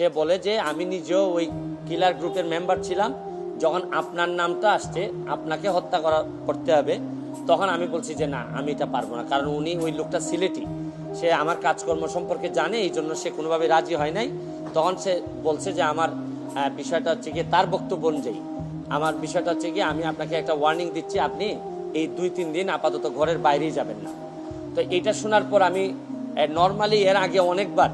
সে বলে যে, আমি নিজেও ওই কিলার গ্রুপের মেম্বার ছিলাম। যখন আপনার নামটা আসছে, আপনাকে হত্যা করা, করতে হবে। তখন আমি বলছি যে, না, আমি এটা পারব না। কারণ উনি ওই লোকটা সিলেটি। সে আমার কাজকর্ম সম্পর্কে জানে, এই জন্য সে কোনোভাবে রাজি হয় নাই। তখন সে বলছে যে, আমার বিষয়টা হচ্ছে গিয়ে তার বক্তব্য অনুযায়ী। আমার বিষয়টা হচ্ছে গিয়ে আমি আপনাকে একটা ওয়ার্নিং দিচ্ছি, আপনি এই দুই, তিন দিন আপাতত ঘরের বাইরেই যাবেন না। তো এটা শোনার পর আমি নর্মালি এর আগে অনেকবার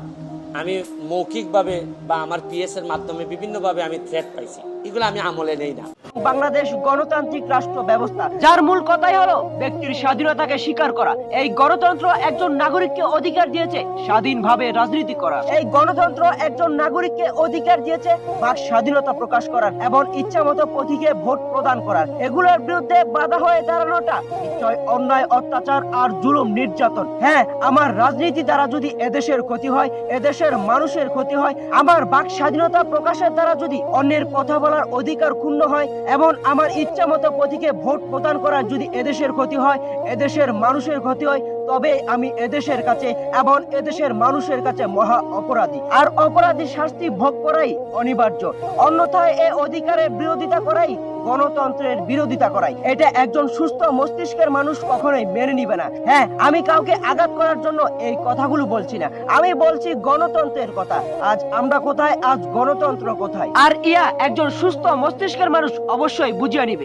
আমি মৌখিকভাবে বা আমার পিএস এর মাধ্যমে বিভিন্নভাবে আমি থ্রেট পাইছি। এগুলো আমি আমলে নেই না। বাংলাদেশ গণতান্ত্রিক রাষ্ট্র ব্যবস্থা, যার মূল কথাই হলো ব্যক্তির স্বাধীনতাকে স্বীকার করা। এই গণতন্ত্র একজন নাগরিককে অধিকার দিয়েছে, স্বাধীনভাবে রাজনীতি করা এই গণতন্ত্র একজন নাগরিককে অধিকার দিয়েছে, বাক স্বাধীনতা প্রকাশ করার এবং ইচ্ছা মতো প্রতীকে ভোট প্রদান করার। এগুলোর বিরুদ্ধে বাধা হয়ে দাঁড়ানোটা নিশ্চয় অন্যায়, অত্যাচার আর জুলুম নির্যাতন। হ্যাঁ আমার রাজনীতি দ্বারা যদি এদেশের ক্ষতি হয় এদেশের মানুষের ক্ষতি হয়, আমার বাক স্বাধীনতা প্রকাশের দ্বারা যদি অন্যের কথা বলার অধিকার ক্ষুণ্ণ হয় এবং আমার ইচ্ছা মতো প্রতীকে ভোট প্রদান করার যদি এদেশের ক্ষতি হয়, এদেশের মানুষের ক্ষতি হয়, তবে আমি এদেশের কাছে এবং এদেশের মানুষের কাছে মহা অপরাধী। আর অপরাধী শাস্তি ভোগ করাই অনিবার্য। অন্যথায় এ অধিকারের বিরোধিতা করাই গণতন্ত্রের বিরোধিতা করাই। এটা একজন সুস্থ মস্তিষ্কের মানুষ কখনোই মেনে নিবে না। হ্যাঁ আমি কাউকে আঘাত করার জন্য এই কথাগুলো বলছি না। আমি বলছি গণতন্ত্রের কথা। আজ আমরা কোথায়? আজ গণতন্ত্র কোথায়? আর ইয়া একজন সুস্থ মস্তিষ্কের মানুষ অবশ্যই বুঝিয়ে নিবে।